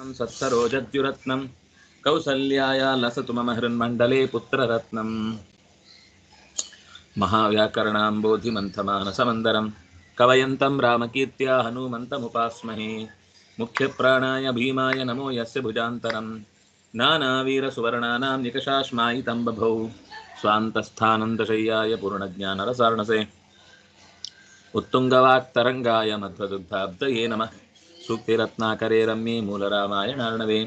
सत्सरोजद्युरत्नम्, कौसल्याय लसतु मम हृन्मण्डले पुत्ररत्नम्। महाव्याकरणाम्बोधिमन्थमानसमन्दरं कवयन्तं रामकीर्त्या हनूमन्तमुपास्महे। मुख्यप्राणाय भीमाय नमो यस्य भुजान्तरं नानावीरसुवर्णानां निकषाश्मायितं बभौ। स्वान्तस्थानन्दशय्याय पूर्णज्ञानरसार्णसे। उत्तुङ्गवाक्तरङ्गाय मध्वदुग्धाब्दये नमः। सूक्तिरत्नाकरे रम्ये मूलरामायणार्णवे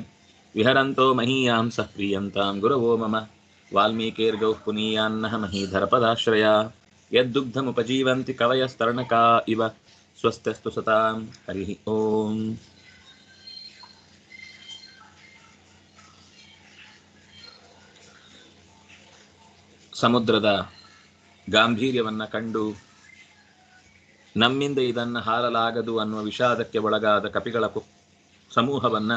विहरन्तो महीयां सः प्रीयन्तां गुरवो मम वाल्मीकेर्गौः पुनीयान्नः महीधरपदाश्रया यद्दुग्धमुपजीवन्ति कवयस्तरणका इव स्वस्त्यस्तु सतां हरिः ओम् ಸಮುದ್ರದ ಗಾಂಭೀರ್ಯವನ್ನ ಕಂಡು ನಮ್ಮಿಂದ ಇದನ್ನು ಹಾರಲಾಗದು ಅನ್ನುವ ವಿಷಾದಕ್ಕೆ ಒಳಗಾದ ಕಪಿಗಳ ಸಮೂಹವನ್ನ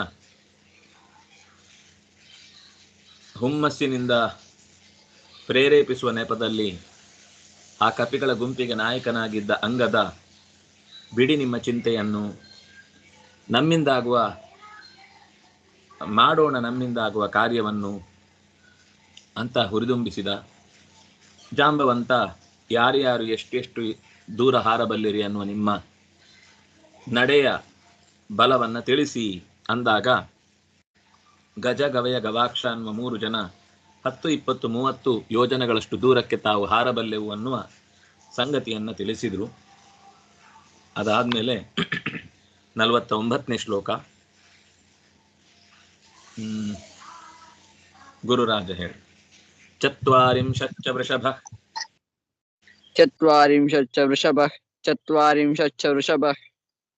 ಹುಮ್ಮಸ್ಸಿನಿಂದ ಪ್ರೇರೇಪಿಸುವ ನೆಪದಲ್ಲಿ ಆ ಕಪಿಗಳ ಗುಂಪಿಗೆ ನಾಯಕನಾಗಿದ್ದ ಅಂಗದ ಬಿಡಿ ನಿಮ್ಮ ಚಿಂತೆಯನ್ನು ನಮ್ಮಿಂದಾಗುವ, ಮಾಡೋಣ ನಮ್ಮಿಂದಾಗುವ ಕಾರ್ಯವನ್ನು ಅಂತ ಹುರಿದುಂಬಿಸಿದ ಜಾಂಬವಂತ ಯಾರ್ಯಾರು ಎಷ್ಟೆಷ್ಟು ದೂರ ಹಾರಬಲ್ಲಿರಿ ಅನ್ನುವ ನಿಮ್ಮ ನಡೆಯ ಬಲವನ್ನು ತಿಳಿಸಿ ಅಂದಾಗ, ಗಜ ಗವಯ ಗವಾಕ್ಷ ಅನ್ನುವ ಮೂರು ಜನ ಹತ್ತು, ಇಪ್ಪತ್ತು, ಮೂವತ್ತು ಯೋಜನೆಗಳಷ್ಟು ದೂರಕ್ಕೆ ತಾವು ಹಾರಬಲ್ಲೆವು ಅನ್ನುವ ಸಂಗತಿಯನ್ನು ತಿಳಿಸಿದರು ಅದಾದಮೇಲೆ ನಲವತ್ತ ಒಂಬತ್ತನೇ ಶ್ಲೋಕ. ಗುರುರಾಜ ಹೇಳಿ ಚತ್ವರಿಂಶ ವೃಷಭ चत्वारिंशच्च वृषभः चत्वारिंशच्च वृषभः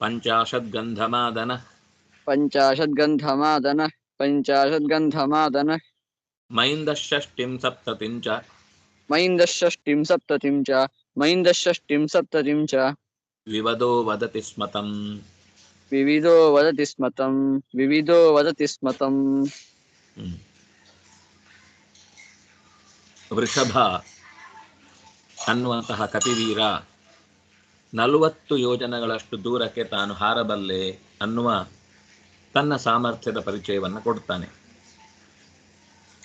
पञ्चाशद्गन्धमादनः पञ्चाशद्गन्धमादनः पञ्चाशद्गन्धमादनः मैन्दषष्टिं सप्ततिं च मैन्दषष्टिं सप्ततिं च मैन्दषष्टिं सप्ततिं च विवदो वदति स्मतम् विविधो वदति स्मतम् विविधो वदति स्मतम् वृषभा ಅನ್ನುವಂತಹ ಕಪಿವೀರ ನಲವತ್ತು ಯೋಜನೆಗಳಷ್ಟು ದೂರಕ್ಕೆ ತಾನು ಹಾರಬಲ್ಲೆ ಅನ್ನುವ ತನ್ನ ಸಾಮರ್ಥ್ಯದ ಪರಿಚಯವನ್ನು ಕೊಡ್ತಾನೆ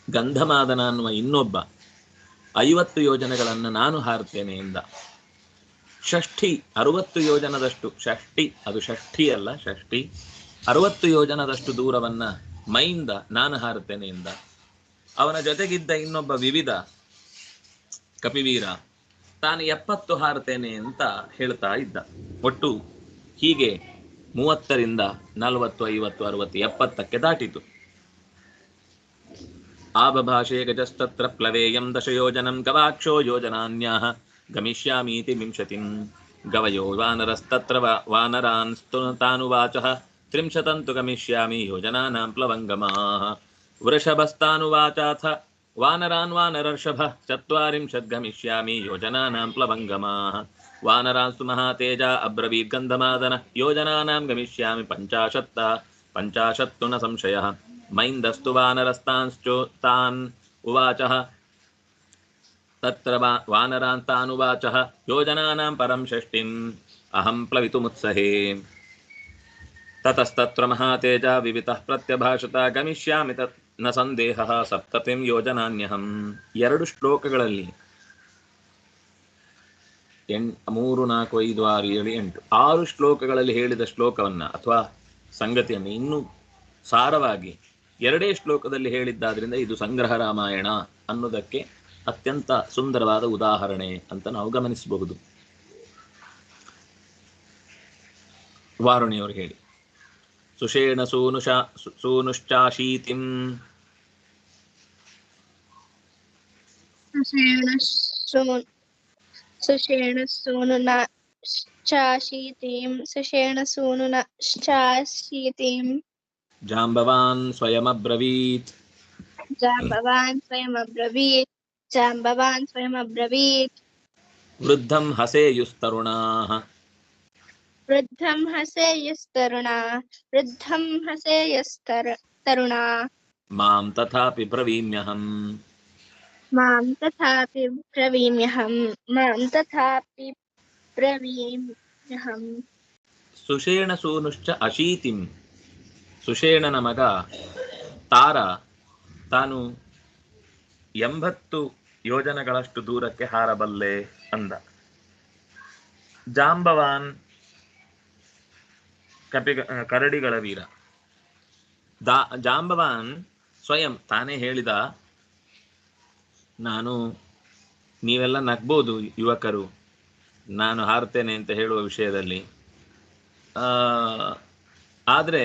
ಗಂಧಮಾದನ ಅನ್ನುವ ಇನ್ನೊಬ್ಬ ಐವತ್ತು ಯೋಜನೆಗಳನ್ನು ನಾನು ಹಾರುತ್ತೇನೆ ಎಂದ. ಷಷ್ಠಿ, ಅರುವತ್ತು ಯೋಜನದಷ್ಟು ಷಷ್ಠಿ, ಅದು ಷಷ್ಠಿ ಅಲ್ಲ, ಷಷ್ಠಿ, ಅರುವತ್ತು ಯೋಜನದಷ್ಟು ದೂರವನ್ನ ಮೈಯಿಂದ ನಾನು ಹಾರುತ್ತೇನೆ ಎಂದ. ಅವನ ಜೊತೆಗಿದ್ದ ಇನ್ನೊಬ್ಬ ವಿವಿಧ ಕಪಿವೀರ ತಾನು ಎಪ್ಪತ್ತು ಹಾರುತ್ತೇನೆ ಅಂತ ಹೇಳ್ತಾ ಇದ್ದ. ಒಟ್ಟು ಹೀಗೆ ಮೂವತ್ತರಿಂದ ನಲವತ್ತು, ಐವತ್ತು, ಅರವತ್ತು, ಎಪ್ಪತ್ತಕ್ಕೆ ದಾಟಿತು. ಆಬಭಾಷೆ ಗಜಸ್ತತ್ರ ಪ್ಲವೇಯಂ ದಶಯೋಜನಂ ಗವಾಕ್ಷೋ ಯೋಜನಾನ್ಯಾಹ ಗಮಿಷ್ಯಾಮೀತಿ ವಿಂಶತಿಂ. ಗವಯೋ ವಾನರಸ್ತತ್ರ ವಾನರಾನ್ ತಾನುವಾಚಃ ತ್ರಿಂಶತಂತು ಗಮಿಷ್ಯಾಮಿ ಯೋಜನಾನಾಂ ಪ್ಲವಂಗಮಾಃ ವೃಷಭಸ್ತಾನುವಾಚಾಥ वानरान् वानरर्षभः, चत्वारिंशत् गमिष्यामि योजनानां प्लवङ्गमाः। वानरांस्तु महातेजा, अब्रवीद्गन्धमादनः, योजनानां गमिष्यामि पञ्चाशत्ता। पञ्चाशत्तु न संशयः। मैन्दस्तु वानरस्तांश्चोत्तान् उवाचः। तत्र वा वानरान्तानुवाचः योजनानां परं षष्टिम् अहं प्लवितुमुत्सहे। ततस्तत्र महातेजा विवितः प्रत्यभाषता गमिष्यामि तत् ನ ಸಂದೇಹ ಸಪ್ತತಿಂ ಯೋಜನಾನ್ಯಹಂ. ಎರಡು ಶ್ಲೋಕಗಳಲ್ಲಿ ಎಂ, ಮೂರು, ನಾಲ್ಕು, ಐದು, ಆರು, ಏಳು, ಎಂಟು. ಆರು ಶ್ಲೋಕಗಳಲ್ಲಿ ಹೇಳಿದ ಶ್ಲೋಕವನ್ನು ಅಥವಾ ಸಂಗತಿಯನ್ನು ಇನ್ನೂ ಸಾರವಾಗಿ ಎರಡೇ ಶ್ಲೋಕದಲ್ಲಿ ಹೇಳಿದ್ದಾದ್ರಿಂದ ಇದು ಸಂಗ್ರಹ ರಾಮಾಯಣ ಅನ್ನೋದಕ್ಕೆ ಅತ್ಯಂತ ಸುಂದರವಾದ ಉದಾಹರಣೆ ಅಂತ ನಾವು ಗಮನಿಸಬಹುದು. ವಾರುಣಿಯವರು ಹೇಳಿ. सुषेण सूनुषा सूनुश्चाशीतिम् सुषेण सूनुना सुषेण सूनुना जाम्बवान् स्वयमब्रवीत्। जाम्बवान् स्वयमब्रवीत्। जाम्बवान् स्वयमब्रवीत्। वृद्धं हसेयुस्तरुणाः। वृद्धं हसेयुस्तरुणा वृद्धं हसेयुस्तर तरुणा ಮಾಂ ತಥಾಪಿ ಬ್ರವೀಮ್ಯಹಂ मां तथापि ब्रवीम्यहं मां तथापि ब्रवीम्यहम् ಸುಷೇಣ ಸೂನುಶ್ಚ ಅಶೀತಿಂ ಸುಷೇಣನ ಮಗ ತಾರ ತಾನು ಎಂಬತ್ತು ಯೋಜನೆಗಳಷ್ಟು ದೂರಕ್ಕೆ ಹಾರಬಲ್ಲೆ ಅಂದ ಜಾಂಬವಾನ್ ಕಪಿ ಕರಡಿಗಳ ವೀರ. ದಾ, ಜಾಂಬವಾನ್ ಸ್ವಯಂ ತಾನೇ ಹೇಳಿದ, ನಾನು ನೀವೆಲ್ಲ ನಗ್ಬೋದು ಯುವಕರು, ನಾನು ಹಾರ್ತೇನೆ ಅಂತ ಹೇಳುವ ವಿಷಯದಲ್ಲಿ. ಆದರೆ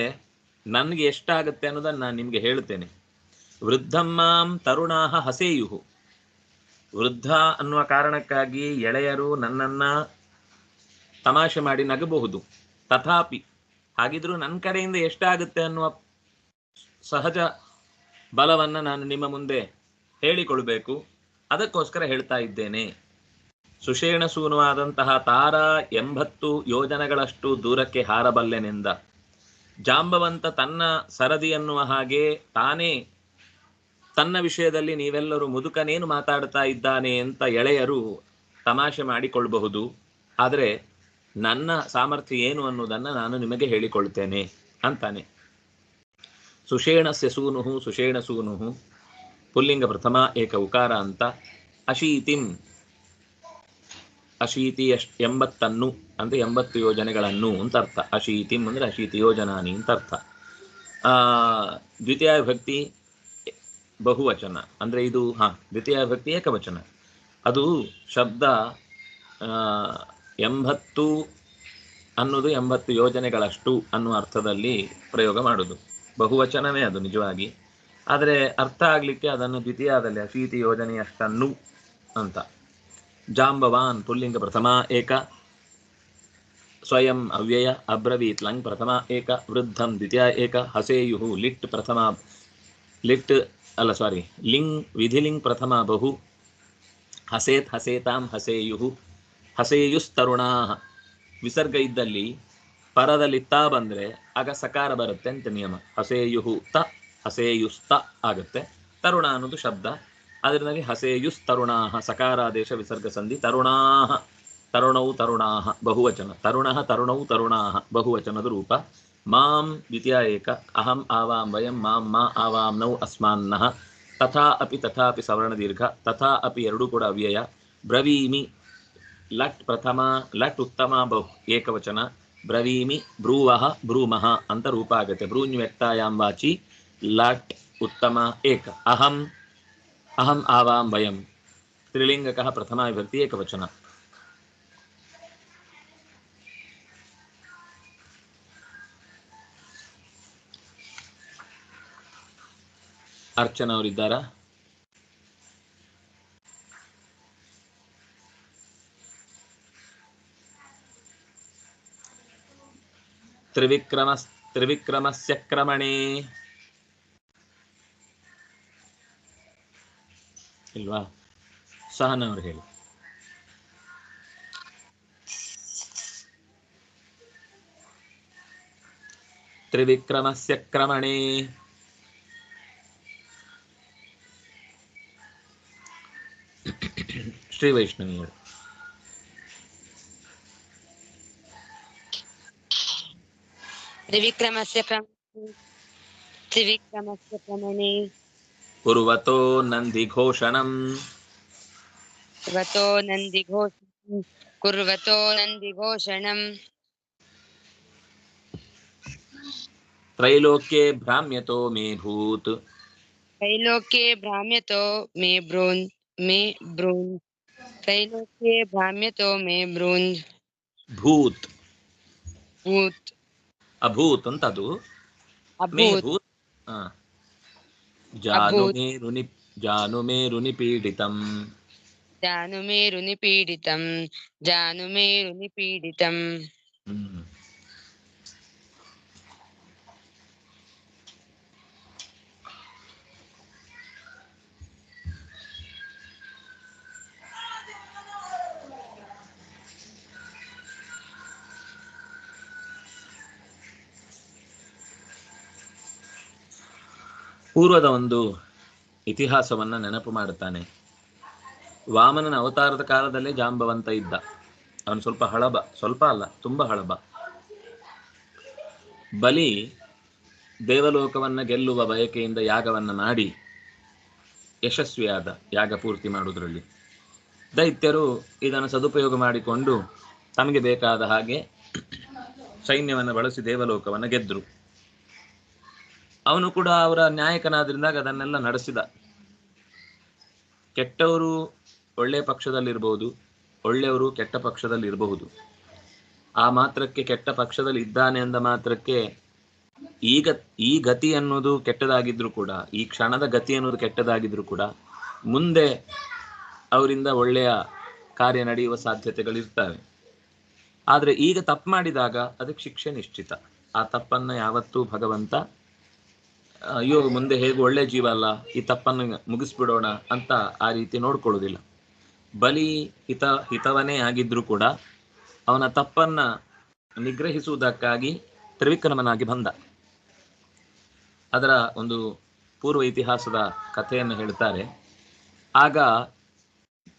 ನನಗೆ ಎಷ್ಟಾಗುತ್ತೆ ಅನ್ನೋದನ್ನು ನಾನು ನಿಮಗೆ ಹೇಳ್ತೇನೆ ವೃದ್ಧಮ್ಮಾಂ ತರುಣಾಹ ಹಸೇಯುಹು. ವೃದ್ಧ ಅನ್ನುವ ಕಾರಣಕ್ಕಾಗಿ ಎಳೆಯರು ನನ್ನನ್ನು ತಮಾಷೆ ಮಾಡಿ ನಗಬಹುದು. ತಥಾಪಿ ಹಾಗಿದ್ರೂ ನನ್ನ ಕಡೆಯಿಂದ ಎಷ್ಟಾಗುತ್ತೆ ಅನ್ನುವ ಸಹಜ ಬಲವನ್ನ ನಾನು ನಿಮ್ಮ ಮುಂದೆ ಹೇಳಿಕೊಳ್ಬೇಕು. ಅದಕ್ಕೋಸ್ಕರ ಹೇಳ್ತಾ ಇದ್ದೇನೆ. ಸುಷೇಣ ಸೂನುವಾದಂತಹ ತಾರ ಎಂಬತ್ತು ಯೋಜನೆಗಳಷ್ಟು ದೂರಕ್ಕೆ ಹಾರಬಲ್ಲೆನೆಂದ. ಜಾಂಬವಂತ ತನ್ನ ಸರದಿ ಅನ್ನುವ ಹಾಗೆ ತಾನೇ ತನ್ನ ವಿಷಯದಲ್ಲಿ ನೀವೆಲ್ಲರೂ ಮುದುಕನೇನು ಮಾತಾಡ್ತಾ ಇದ್ದಾನೆ ಅಂತ ಎಳೆಯರು ತಮಾಷೆ ಮಾಡಿಕೊಳ್ಳಬಹುದು ಆದರೆ ನನ್ನ ಸಾಮರ್ಥ್ಯ ಏನು ಅನ್ನೋದನ್ನ ನಾನು ನಿಮಗೆ ಹೇಳಿಕೊಳ್ತೇನೆ ಅಂತಾನೆ. ಸುಷೇಣಸ್ಯ ಸೂನುಹು ಸುಷೇಣ ಸೂನುಹು, ಪುಲ್ಲಿಂಗ ಪ್ರಥಮ ಏಕ ಉಕಾರ ಅಂತ. ಅಶೀತಿಂ, ಅಶೀತಿ ಅಶ್ ಎಂಬತ್ತನ್ನು ಅಂದ್ರೆ ಎಂಬತ್ತು ಯೋಜನೆಗಳನ್ನು ಅಂತ ಅರ್ಥ. ಅಶೀತಿಂ ಅಂದ್ರೆ ಅಶೀತಿ ಯೋಜನಾನಿ ಅಂತ ಅರ್ಥ. ದ್ವಿತೀಯ ವಿಭಕ್ತಿ ಬಹುವಚನ ಅಂದ್ರೆ ಇದು, ಹಾ ದ್ವಿತೀಯ ವಿಭಕ್ತಿ ಏಕವಚನ. ಅದು ಶಬ್ದ ಎಂಬತ್ತು ಅನ್ನೋದು ಎಂಬತ್ತು ಯೋಜನೆಗಳಷ್ಟು ಅನ್ನುವ ಅರ್ಥದಲ್ಲಿ ಪ್ರಯೋಗ ಮಾಡುದು. ಬಹುವಚನವೇ ಅದು ನಿಜವಾಗಿ. ಆದರೆ ಅರ್ಥ ಆಗಲಿಕ್ಕೆ ಅದನ್ನು ದ್ವಿತೀಯದಲ್ಲಿ ಅಶೀತಿ ಯೋಜನೆಯಷ್ಟನ್ನು ಅಂತ. ಜಾಂಬವಾನ್ ಪುಲ್ಲಿಂಗ ಪ್ರಥಮ ಏಕ, ಸ್ವಯಂ ಅವ್ಯಯ ಅಬ್ರವೀತ್ ಲಂಗ್ ಪ್ರಥಮ ಏಕ, ವೃದ್ಧಂ ದ್ವಿತೀಯ ಏಕ ಹಸೇಯು ಲಿಟ್ ಪ್ರಥಮ, ಲಿಟ್ ಅಲ್ಲ ಸಾರಿ ಲಿಂಗ್ ವಿಧಿಲಿಂಗ್ ಪ್ರಥಮ ಬಹು, ಹಸೇತ್ ಹಸೇತಾಂ ಹಸೇಯು ಹಸೇಯುಸ್ತರುಣಾ ವಿಸರ್ಗ ಇದ್ದಲ್ಲಿ ಪರದಲ್ಲಿ ತ ಬಂದ್ರೆ ಆಗ ಸಕಾರ ಬರುತ್ತೆ ಅಂತ ನಿಯಮ. ಹಸೇಯುಹು ತ, ಹಸೇಯುಸ್ತ ಆಗುತ್ತೆ. ತರುಣ ಅನ್ನೋದು ಶಬ್ದ. ಅದರಲ್ಲಿ ಹಸೇಯುಸ್ ತರುಣಾಹ ಸಕಾರಾದೇಶ ವಿಸರ್ಗ ಸಂಧಿ ತರುಣಾಹ. ತರುಣೌ ತರುಣಾಹ, ಬಹುವಚನ. ತರುಣ ತರುಣೌ ತರುಣಾಹ, ಬಹುವಚನದ ರೂಪ. ಮಾಂ ದ್ವಿತೀಯ ಏಕ, ಅಹಂ ಆವಾಂ ವಯಂ ಮಾಂ ಮಾ ಆವಾಂ ನೌ ಅಸ್ಮಾನ್ನಃ ತಥಾ ಅಪಿ ತಥಾಪಿ ಸವರ್ಣ ದೀರ್ಘ. ತಥಾ ಅಪಿ ಎರಡೂ ಕೂಡ ಅವ್ಯಯ. ಬ್ರವೀಮಿ ಲಟ್ ಪ್ರಥಮ ಲಟ್ ಉತ್ತಮ ಬಹು ಏಕವಚನ ಬ್ರವೀಮಿ ಬ್ರೂವಃ ಬ್ರೂಮಃ ಅಂತ ರೂಪ ಆಗುತ್ತೆ ಬ್ರೂನ್ವ್ಯಕ್ತಾಯಾಂ ವಾಚಿ ಲಟ್ ಉತ್ತಮ ಏಕ ಅಹಂ ಅಹಂ ಆವಾಂ ವಯಂ ತ್ರಿಲಿಂಗಕಃ ಪ್ರಥಮ ವಿಭಕ್ತಿ ಏಕವಚನ ಅರ್ಚನಾ ಅವರಿದ್ದಾರಾ ತ್ರಿವಿಕ್ರಮ ತ್ರಿವಿಕ್ರಮಸ್ಯ ಕ್ರಮಣಿ. ಇಲ್ವಾ? ಸಹನ ಅವರು ಹೇಳಿ. ತ್ರಿವಿಕ್ರಮಸ್ಯ ಕ್ರಮಣೆ. ಶ್ರೀ ವೈಷ್ಣವಿಯರು त्रिविक्रमस्य त्रिविक्रमस्य कुर्वतो नन्दिघोषणम्। कुर्वतो नन्दिघोषणम्। कुर्वतो नन्दिघोषणम्। त्रैलोक्ये भ्राम्यतो मे भूत्। त्रैलोक्ये भ्राम्यतो मे ब्रून् मे ब्रून्। त्रैलोक्ये भ्राम्यतो मे ब्रून्। भूत्। भूत्। అభూత్. అంత అదు జానుమేరుని జానుమేరుని పీడితం. జానుమేరుని పీడితం. జానుమేరుని పీడితం. ಪೂರ್ವದ ಒಂದು ಇತಿಹಾಸವನ್ನ ನೆನಪು ಮಾಡುತ್ತಾನೆ. ವಾಮನನ ಅವತಾರದ ಕಾಲದಲ್ಲೇ ಜಾಂಬವಂತ ಇದ್ದ. ಅವನು ಸ್ವಲ್ಪ ಹಳಬ, ಸ್ವಲ್ಪ ಅಲ್ಲ, ತುಂಬಾ ಹಳಬ. ಬಲಿ ದೇವಲೋಕವನ್ನ ಗೆಲ್ಲುವ ಬಯಕೆಯಿಂದ ಯಾಗವನ್ನ ಮಾಡಿ ಯಶಸ್ವಿಯಾದ ಯಾಗ ಪೂರ್ತಿ ಮಾಡುವುದರಲ್ಲಿ. ದೈತ್ಯರು ಇದನ್ನು ಸದುಪಯೋಗ ಮಾಡಿಕೊಂಡು ತಮಗೆ ಬೇಕಾದ ಹಾಗೆ ಸೈನ್ಯವನ್ನು ಬಳಸಿ ದೇವಲೋಕವನ್ನು ಗೆದ್ದರು ಅವನು ಕೂಡ ಅವರ ನಾಯಕನಾದ್ರಿಂದಾಗ ಅದನ್ನೆಲ್ಲ ನಡೆಸಿದ. ಕೆಟ್ಟವರು ಒಳ್ಳೆಯ ಪಕ್ಷದಲ್ಲಿರಬಹುದು ಒಳ್ಳೆಯವರು ಕೆಟ್ಟ ಪಕ್ಷದಲ್ಲಿ ಇರಬಹುದು ಆ ಮಾತ್ರಕ್ಕೆ ಕೆಟ್ಟ ಪಕ್ಷದಲ್ಲಿ ಇದ್ದಾನೆ ಅಂದ ಮಾತ್ರಕ್ಕೆ ಈಗ ಈ ಗತಿ ಅನ್ನೋದು ಕೆಟ್ಟದಾಗಿದ್ರು ಕೂಡ, ಈ ಕ್ಷಣದ ಗತಿ ಅನ್ನೋದು ಕೆಟ್ಟದಾಗಿದ್ರು ಕೂಡ ಮುಂದೆ ಅವರಿಂದ ಒಳ್ಳೆಯ ಕಾರ್ಯ ನಡೆಯುವ ಸಾಧ್ಯತೆಗಳಿರ್ತವೆ. ಆದರೆ ಈಗ ತಪ್ಪು ಮಾಡಿದಾಗ ಅದಕ್ಕೆ ಶಿಕ್ಷೆ ನಿಶ್ಚಿತ. ಆ ತಪ್ಪನ್ನ ಯಾವತ್ತೂ ಭಗವಂತ ಅಯ್ಯೋ ಮುಂದೆ ಹೇಗೆ ಒಳ್ಳೆ ಜೀವ ಅಲ್ಲ, ಈ ತಪ್ಪನ್ನು ಮುಗಿಸ್ಬಿಡೋಣ ಅಂತ ಆ ರೀತಿ ನೋಡ್ಕೊಳ್ಳೋದಿಲ್ಲ. ಬಲಿ ಹಿತ, ಹಿತವನೇ ಆಗಿದ್ರು ಕೂಡ ಅವನ ತಪ್ಪನ್ನ ನಿಗ್ರಹಿಸುವುದಕ್ಕಾಗಿ ತ್ರಿವಿಕ್ರಮನಾಗಿ ಬಂದ. ಅದರ ಒಂದು ಪೂರ್ವ ಇತಿಹಾಸದ ಕಥೆಯನ್ನು ಹೇಳ್ತಾರೆ. ಆಗ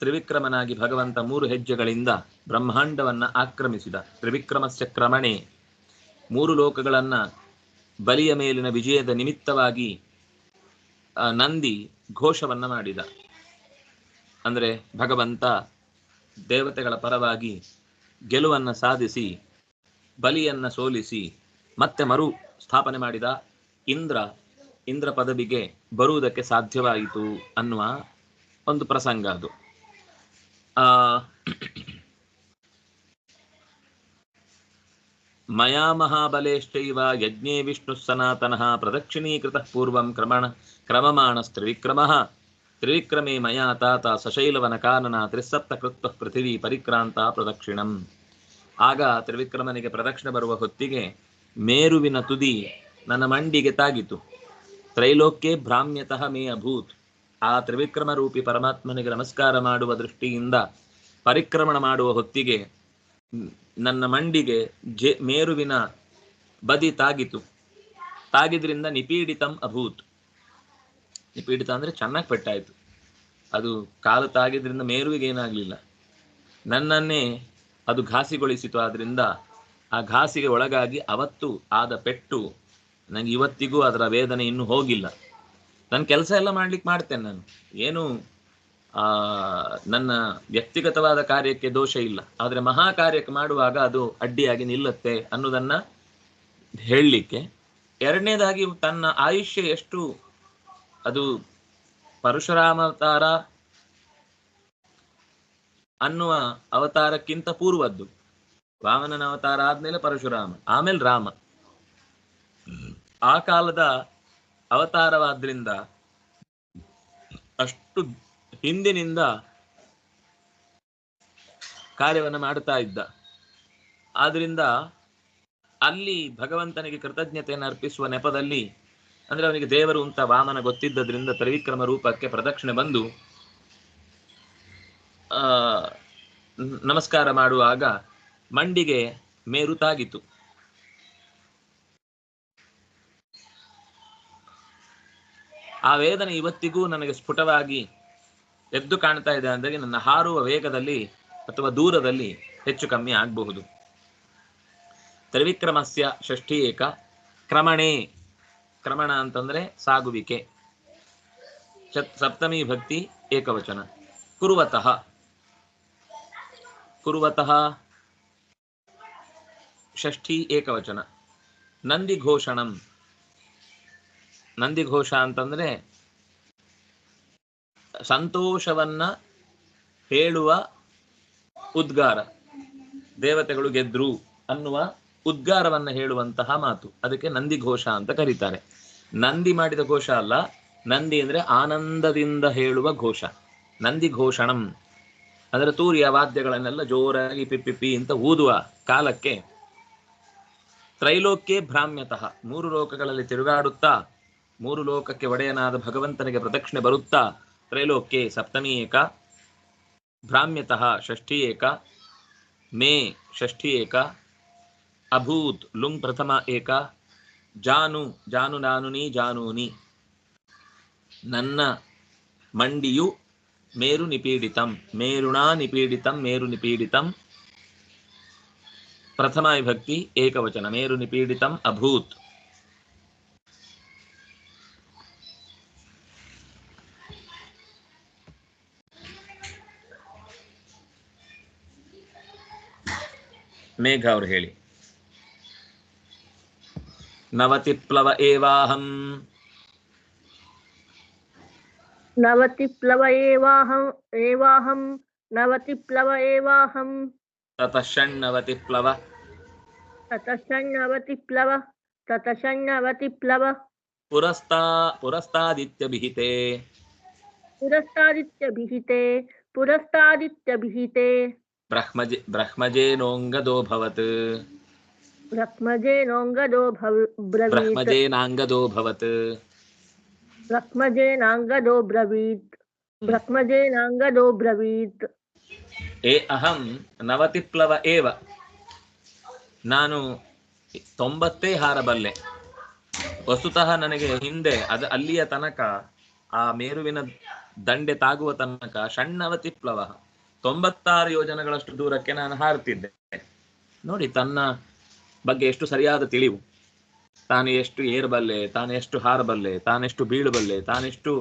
ತ್ರಿವಿಕ್ರಮನಾಗಿ ಭಗವಂತ ಮೂರು ಹೆಜ್ಜೆಗಳಿಂದ ಬ್ರಹ್ಮಾಂಡವನ್ನ ಆಕ್ರಮಿಸಿದ. ತ್ರಿವಿಕ್ರಮಸ್ಯ ಕ್ರಮಣೆ. ಮೂರು ಲೋಕಗಳನ್ನ ಬಲಿಯ ಮೇಲಿನ ವಿಜಯದ ನಿಮಿತ್ತವಾಗಿ ನಂದಿ ಘೋಷವನ್ನ ಮಾಡಿದ. ಅಂದ್ರೆ ಭಗವಂತ ದೇವತೆಗಳ ಪರವಾಗಿ ಗೆಲುವನ್ನ ಸಾಧಿಸಿ, ಬಲಿಯನ್ನ ಸೋಲಿಸಿ, ಮತ್ತೆ ಮರು ಸ್ಥಾಪನೆ ಮಾಡಿದ ಇಂದ್ರ ಇಂದ್ರ ಪದವಿಗೆ ಬರುವುದಕ್ಕೆ ಸಾಧ್ಯವಾಯಿತು ಅನ್ನುವ ಒಂದು ಪ್ರಸಂಗ ಅದು. ಆ ಮಯಾ ಮಹಾಬಲೇಶ್ಚೈವ ಯಜ್ಞೇ ವಿಷ್ಣು ಸನಾತನಃ ಪ್ರದಕ್ಷಿಣೀಕೃತ ಪೂರ್ವಂ ಕ್ರಮಣ ಕ್ರಮಮಾಣಸ್ತ್ರಿವಿಕ್ರಮಃ ತ್ರಿವಿಕ್ರಮೇ ಮಯಾ ತಾತ ಸಶೈಲವನ ಕಾನನ ತ್ರಿಸಪ್ತ ಕೃತ್ವ ಪೃಥಿವಿ ಪರಿಕ್ರಾಂತ ಪ್ರದಕ್ಷಿಣಂ ಆಗ ತ್ರಿವಿಕ್ರಮನಿಗೆ ಪ್ರದಕ್ಷಿಣೆ ಬರುವ ಹೊತ್ತಿಗೆ ಮೇರುವಿನ ತುದಿ ನನ್ನ ಮಂಡಿಗೆ ತಾಗಿತು। ತ್ರೈಲೋಕ್ಯೆ ಭ್ರಾಮ್ಯತಃ ಮೇ ಅಭೂತ್। ಆ ತ್ರಿವಿಕ್ರಮ ರೂಪಿ ಪರಮಾತ್ಮನಿಗೆ ನಮಸ್ಕಾರ ಮಾಡುವ ದೃಷ್ಟಿಯಿಂದ ಪರಿಕ್ರಮಣ ಮಾಡುವ ಹೊತ್ತಿಗೆ ನನ್ನ ಮಂಡಿಗೆ ಜೆ ಮೇರುವಿನ ಬದಿ ತಾಗಿತು. ತಾಗಿದ್ರಿಂದ ನಿಪೀಡಿತಂ ಅಭೂತ್. ನಿಪೀಡಿತ ಅಂದ್ರೆ ಚೆನ್ನಾಗಿ ಪೆಟ್ಟಾಯ್ತು. ಅದು ಕಾಲು ತಾಗಿದ್ರಿಂದ ಮೇರುವಿಗೆ ಏನಾಗ್ಲಿಲ್ಲ. ನನ್ನನ್ನೇ ಅದು ಘಾಸಿಗೊಳಿಸಿತು. ಆದ್ರಿಂದ ಆ ಘಾಸಿಗೆ ಒಳಗಾಗಿ ಅವತ್ತು ಆದ ಪೆಟ್ಟು ನನಗೆ ಇವತ್ತಿಗೂ ಅದರ ವೇದನೆ ಇನ್ನೂ ಹೋಗಿಲ್ಲ. ನನ್ನ ಕೆಲಸ ಎಲ್ಲ ಮಾಡ್ಲಿಕ್ಕೆ ಮಾಡ್ತೇನೆ ನಾನು. ಏನು ಆ, ನನ್ನ ವ್ಯಕ್ತಿಗತವಾದ ಕಾರ್ಯಕ್ಕೆ ದೋಷ ಇಲ್ಲ. ಆದರೆ ಮಹಾ ಕಾರ್ಯಕ್ಕೆ ಮಾಡುವಾಗ ಅದು ಅಡ್ಡಿಯಾಗಿ ನಿಲ್ಲುತ್ತೆ ಅನ್ನೋದನ್ನ ಹೇಳಲಿಕ್ಕೆ ಎರಡನೇದಾಗಿ ತನ್ನ ಆಯುಷ್ಯ ಎಷ್ಟು? ಅದು ಪರಶುರಾಮಾವತಾರ ಅನ್ನುವ ಅವತಾರಕ್ಕಿಂತ ಪೂರ್ವದ್ದು. ವಾಮನನ ಅವತಾರ ಆದ್ಮೇಲೆ ಪರಶುರಾಮ, ಆಮೇಲೆ ರಾಮ. ಆ ಕಾಲದ ಅವತಾರವಾದ್ರಿಂದ ಅಷ್ಟು ಹಿಂದಿನಿಂದ ಕಾರ್ಯವನ್ನು ಮಾಡುತ್ತಾ ಇದ್ದ. ಆದ್ರಿಂದ ಅಲ್ಲಿ ಭಗವಂತನಿಗೆ ಕೃತಜ್ಞತೆಯನ್ನು ಅರ್ಪಿಸುವ ನೆಪದಲ್ಲಿ, ಅಂದ್ರೆ ಅವನಿಗೆ ದೇವರು ಅಂತ ವಾಮನ ಗೊತ್ತಿದ್ದರಿಂದ ತ್ರಿವಿಕ್ರಮ ರೂಪಕ್ಕೆ ಪ್ರದಕ್ಷಿಣೆ ಬಂದು, ಆ, ನಮಸ್ಕಾರ ಮಾಡುವಾಗ ಮಂಡಿಗೆ ಮೇರು ತಾಗಿತು. ಆ ವೇದನೆ ಇವತ್ತಿಗೂ ನನಗೆ ಸ್ಫುಟವಾಗಿ ಎದ್ದು ಕಾಣ್ತಾ ಇದೆ ಅಂದರೆ ನನ್ನ ಹಾರುವ ವೇಗದಲ್ಲಿ ಅಥವಾ ದೂರದಲ್ಲಿ ಹೆಚ್ಚು ಕಮ್ಮಿ ಆಗಬಹುದು. ತ್ರಿವಿಕ್ರಮಸ್ಯ ಷಷ್ಠಿ ಏಕ ಕ್ರಮಣೇ. ಕ್ರಮಣ ಅಂತಂದ್ರೆ ಸಾಗುವಿಕೆ. ಸಪ್ತಮಿ ಭಕ್ತಿ ಏಕವಚನ. ಕುರುವತಃ. ಕುರುವತಃ. ಷಷ್ಠಿ ಏಕವಚನ. ನಂದಿಘೋಷಣಂ. ನಂದಿಘೋಷ ಅಂತಂದ್ರೆ ಸಂತೋಷವನ್ನ ಹೇಳುವ ಉದ್ಗಾರ. ದೇವತೆಗಳು ಗೆದ್ರು ಅನ್ನುವ ಉದ್ಗಾರವನ್ನ ಹೇಳುವಂತಹ ಮಾತು. ಅದಕ್ಕೆ ನಂದಿ ಘೋಷ ಅಂತ ಕರೀತಾರೆ. ನಂದಿ ಮಾಡಿದ ಘೋಷ ಅಲ್ಲ, ನಂದಿ ಅಂದ್ರೆ ಆನಂದದಿಂದ ಹೇಳುವ ಘೋಷ. ನಂದಿ ಘೋಷಣಂ. ಅಂದ್ರೆ ತೂರಿಯ ವಾದ್ಯಗಳನ್ನೆಲ್ಲ ಜೋರಾಗಿ ಪಿಪ್ಪಿ ಅಂತ ಊದುವ ಕಾಲಕ್ಕೆ ತ್ರೈಲೋಕ್ಯೆ ಭ್ರಾಮ್ಯತಃ. ಮೂರು ಲೋಕಗಳಲ್ಲಿ ತಿರುಗಾಡುತ್ತಾ, ಮೂರು ಲೋಕಕ್ಕೆ ಒಡೆಯನಾದ ಭಗವಂತನಿಗೆ ಪ್ರದಕ್ಷಿಣೆ ಬರುತ್ತಾ ತ್ರೈಲೋಕ್ಯೆ ಸಪ್ತಮಿ ಏಕ ಭ್ರಾಮ್ಯತಃ ಷಷ್ಠಿ ಏಕ ಮೇ ಷಷ್ಠಿ ಏಕ ಅಭೂತ್ ಲುಂಗ್ ಪ್ರಥಮ ಏಕ ಜಾನು ಜಾನು ನಾನುನಿ ಜಾನೂನಿ ನನ್ನ ಮಂಡಿಯು ಮೇರು ನಿಪೀಡಿತಂ ಮೇರುಣಾ ನಿಪೀಡಿತಂ ಮೇರು ನಿಪೀಡಿತಂ ಪ್ರಥಮ ವಿಭಕ್ತಿ ಏಕವಚನ ಮೇರು ನಿಪೀಡಿತಂ ಅಭೂತ್ ಮೇಘ ಅವ್ರು ಹೇಳಿ ನವತಿಪ್ಲವ ಏವಾಹಂ ನವತಿಪ್ಲವ ಏವಾಹಂ ಏವಾಹಂ ನವತಿಪ್ಲವ ಏವಾಹಂ ತತಷಣ್ಣವತಿಪ್ಲವ ತತಷಣ್ಣವತಿಪ್ಲವ ತತಷಣ್ಣವತಿಪ್ಲವ ಪುರಸ್ತಾ ಪುರಸ್ತಾದಿತ್ಯಭಿಹಿತೆ ಪುರಸ್ತಾದಿತ್ಯಭಿಹಿತೆ ಪುರಸ್ತಾದಿತ್ಯಭಿಹಿತೆ ಬ್ರಹ್ಮಜೆ ಬ್ರಹ್ಮಜೇನೋಂಗದೋಭವತ್ ಬ್ರಹ್ಮಜೇನೋಂಗದೋ ಬ್ರಹ್ಮಜೇನಾಂಗದೋ ಭವತ್. ಬ್ರಹ್ಮಜೇನಾಂಗದೋ ಬ್ರವೀತ್. ಬ್ರಹ್ಮಜೇನಾಂಗದೋ ಬ್ರವೀತ್. ಏ ಅಹಂ ನವತಿಪ್ಲವ ಏವ. ನಾನು ತೊಂಬತ್ತೇ ಹಾರಬಲ್ಲೆ. ವಸ್ತುತಃ ನನಗೆ ಹಿಂದೆ ಅದು ಅಲ್ಲಿಯ ತನಕ ಆ ಮೇರುವಿನ ದಂಡೆ ತಾಗುವ ತನಕ ಷಣ್ಣವತಿಪ್ಲವ. ತೊಂಬತ್ತಾರು ಯೋಜನೆಗಳಷ್ಟು ದೂರಕ್ಕೆ ನಾನು ಹಾರುತ್ತಿದ್ದೆ. ನೋಡಿ, ತನ್ನ ಬಗ್ಗೆ ಎಷ್ಟು ಸರಿಯಾದ ತಿಳಿವು. ತಾನು ಎಷ್ಟು ಏರಬಲ್ಲೆ, ತಾನು ಎಷ್ಟು ಹಾರಬಲ್ಲೆ, ತಾನೆಷ್ಟು ಬೀಳಬಲ್ಲೆ, ತಾನೆಷ್ಟು